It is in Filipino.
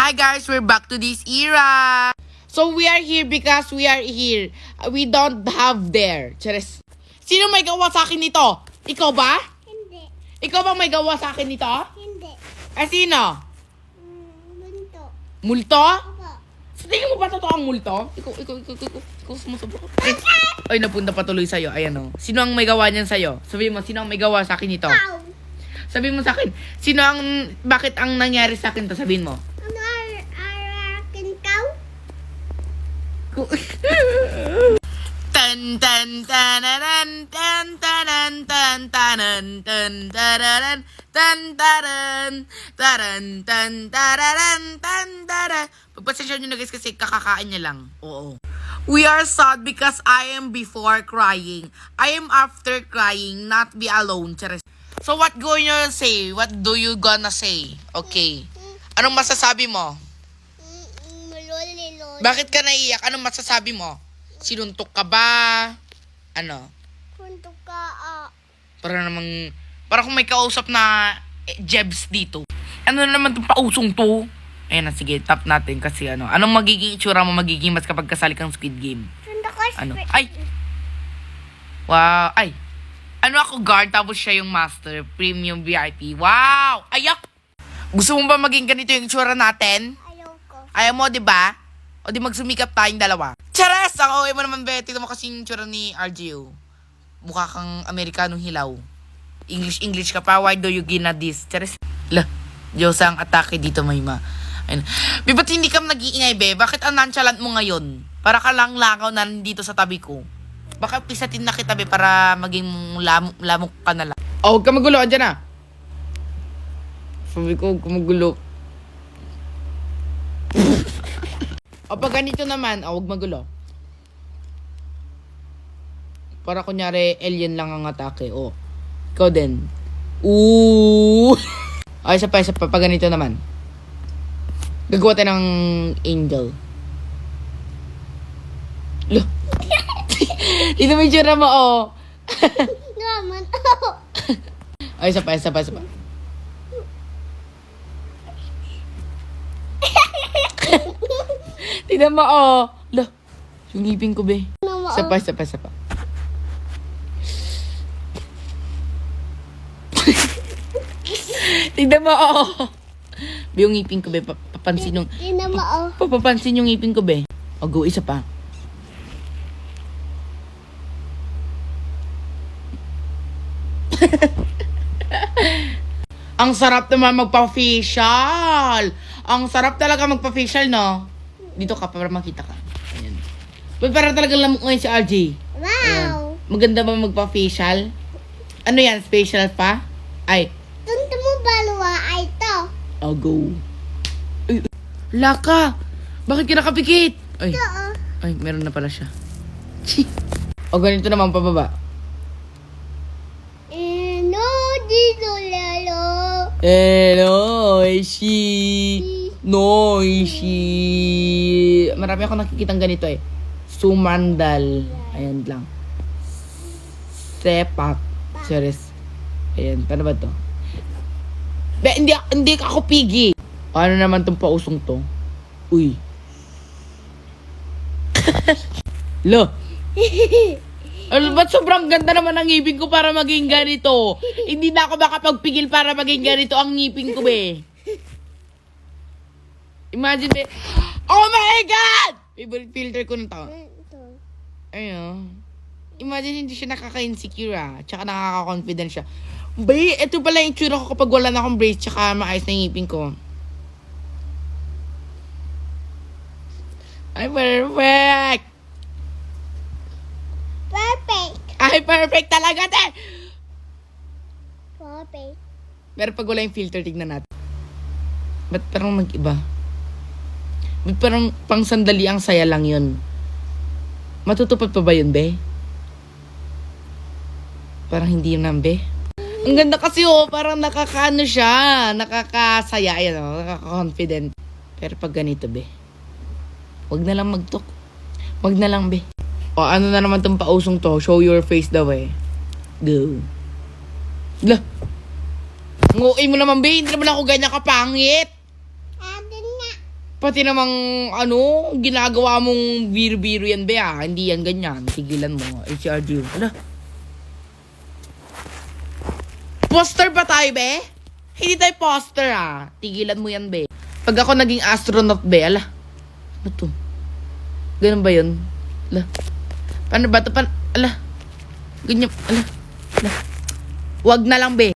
Hi guys, we're back to this era. So we are here because we are here. We don't have there. Charis. Sino may gawa sa akin nito? Ikaw ba? Hindi. Ikaw ba may gawa sa akin nito? Hindi. Eh sino? Mm, bunto. Multo? Opo. Sa tingin mo ba totoo ang multo? Ikaw, ikaw, ikaw, ikaw, ikaw, sumusubok. Ay, ay, napunta pa tuloy sa'yo. Ayan o. Sino ang may gawa niyan sa'yo? Sabihin mo, sino ang may gawa sa akin nito? Sabihin mo sa akin, sino ang, bakit ang nangyari sa akin to? Sabihin mo. Tan tan tanaran tan tanan tan tanan tan tararan tan taran taran tan tararan tan taran Pagpasensya nyo na guys kasi kakakain niya lang. Oo. We are sad because I am before crying. I am after crying, not be alone. Charis. So what going to say? What do you gonna say? Okay. Anong masasabi mo? Loli. Bakit ka naiiyak? Anong masasabi mo? Sinuntok ka ba? Ano? Punto ka ah. Para namang... Para kung may kausap na eh, Jebs dito. Ano na naman itong pausong to? Ayan na, sige, tap natin kasi ano. Anong magiging itsura mo magiging mas kapag kasali kang Squid Game? Punto ka Ano? spe- Ay! Wow! Ay! Ano ako guard tapos siya yung master. Premium VIP. Wow! Ayak! Gusto mo ba maging ganito yung itsura natin? Ayaw mo, di ba? O di magsumikap tayong dalawa. Charas! Ang okay mo naman, be. Tignan mo kasi yung tsura ni RGO. Mukha kang Amerikanong hilaw. English-English ka pa. Why do you gina this? Charas. La, Diyos ang atake dito, Mayma. Ayun. Be, ba't hindi ka nag-iingay, be? Bakit ang nonchalant mo ngayon? Para ka lang langaw na nandito sa tabi ko. Baka pisatin na kita, be, para maging lamok, lamok ka na lang. Oh, huwag ka magulo. Andyan na. Sabi ko, huwag ka magulo. O pag ganito naman, oh, huwag magulo. Para kunyari, alien lang ang atake. O, ikaw din. Ooh! Ay, isa pa, isa pa. Pag ganito naman. Gagawa tayo ng angel. Lo. Ito may tsura mo, oh. Naman. Ay, isa pa, isa pa, isa pa. Tignan mo, oh. Lo. Yung ngipin ko, be. Naman. Isa pa, isa pa, isa pa. Tignan mo, oh. Be, yung ngipin ko, be. Pa- Papansin yung... Ina mo oh. Papapansin yung ngipin ko, be. O, go, isa pa. Ang sarap naman magpa-facial. Ang sarap talaga magpa-facial, no? Dito ka para makita ka. Ayan. Ba't parang talagang lamok ngayon si RJ? Wow. Maganda ba magpa-facial? Ano yan? Special pa? Ay, Tunto mo balwa ay to. I'll go. Ay, laka! Bakit ka nakapikit? Ay, Ito oh. ay, meron na pala siya. Chi. O ganito naman pababa. Eh, no, dito lalo. Hello, Oishi. Noishi. Marami ako nakikitang ganito eh. Sumandal. Ayan lang. Sepak. Serious. Ayan, paano ba to? Be, hindi, hindi ako pigi. Paano naman tong pausong to? Uy. Lo. Ano ba't sobrang ganda naman ang ngipin ko para maging ganito? Hindi na ako makapagpigil para maging ganito ang ngipin ko, be. Imagine, be. Oh my God! Favorite filter ko na to. Ayun. Imagine hindi siya nakaka-insecure ah. Tsaka nakaka-confident siya. Be, ito pala yung tsura ko kapag wala na akong brace tsaka maayos na ngipin ko. Ay, perfect! Perfect. Ay, perfect talaga, te! Perfect. Pero pag wala yung filter, tignan natin. Ba't parang mag-iba? Parang pang sandali ang saya lang yun? Matutupad pa ba yun, be? Parang hindi yun lang, be. Ang ganda kasi, oh, parang nakakaano siya. Nakakasaya, yan, oh, nakaka-confident. Pero pag ganito, be, wag na lang magtok. Wag na lang, be. O, ano na naman tong pausong to? Show your face daw, eh. Go. Lah, Nguay mo naman, be. Hindi naman ako ganyan kapangit. Pati namang, ano, ginagawa mong biro-biro yan, be, ah. Hindi yan ganyan. Tigilan mo. HRG. Ala. Poster pa tayo, be? Hindi tayo poster, ah. Tigilan mo yan, be. Pag ako naging astronaut, be, ala. Ano to? Ganun ba yun? Ala. Paano ba to? Pan ala. Ganyan, ala. Ala. Wag na lang, be.